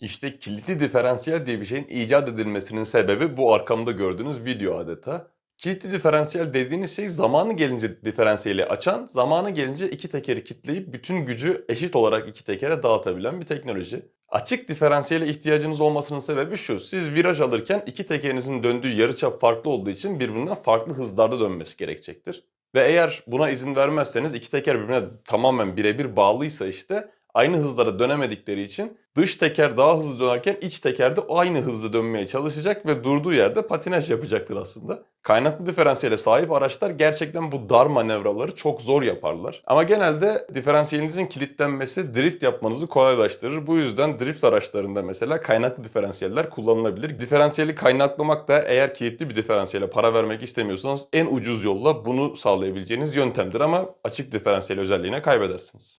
İşte kilitli diferansiyel diye bir şeyin icat edilmesinin sebebi bu arkamda gördüğünüz video adeta. Kilitli diferansiyel dediğiniz şey zamanı gelince diferansiyeli açan, zamanı gelince iki tekeri kitleyip bütün gücü eşit olarak iki tekere dağıtabilen bir teknoloji. Açık diferansiyele ihtiyacınız olmasının sebebi şu. Siz viraj alırken iki tekerinizin döndüğü yarıçap farklı olduğu için birbirinden farklı hızlarda dönmesi gerekecektir. Ve eğer buna izin vermezseniz iki teker birbirine tamamen birebir bağlıysa işte aynı hızlara dönemedikleri için dış teker daha hızlı dönerken iç teker de aynı hızda dönmeye çalışacak ve durduğu yerde patinaj yapacaktır aslında. Kaynaklı diferansiyele sahip araçlar gerçekten bu dar manevraları çok zor yaparlar. Ama genelde diferansiyelinizin kilitlenmesi drift yapmanızı kolaylaştırır. Bu yüzden drift araçlarında mesela kaynaklı diferansiyeller kullanılabilir. Diferansiyeli kaynaklamak da eğer kilitli bir diferansiyele para vermek istemiyorsanız en ucuz yolla bunu sağlayabileceğiniz yöntemdir ama açık diferansiyel özelliğine kaybedersiniz.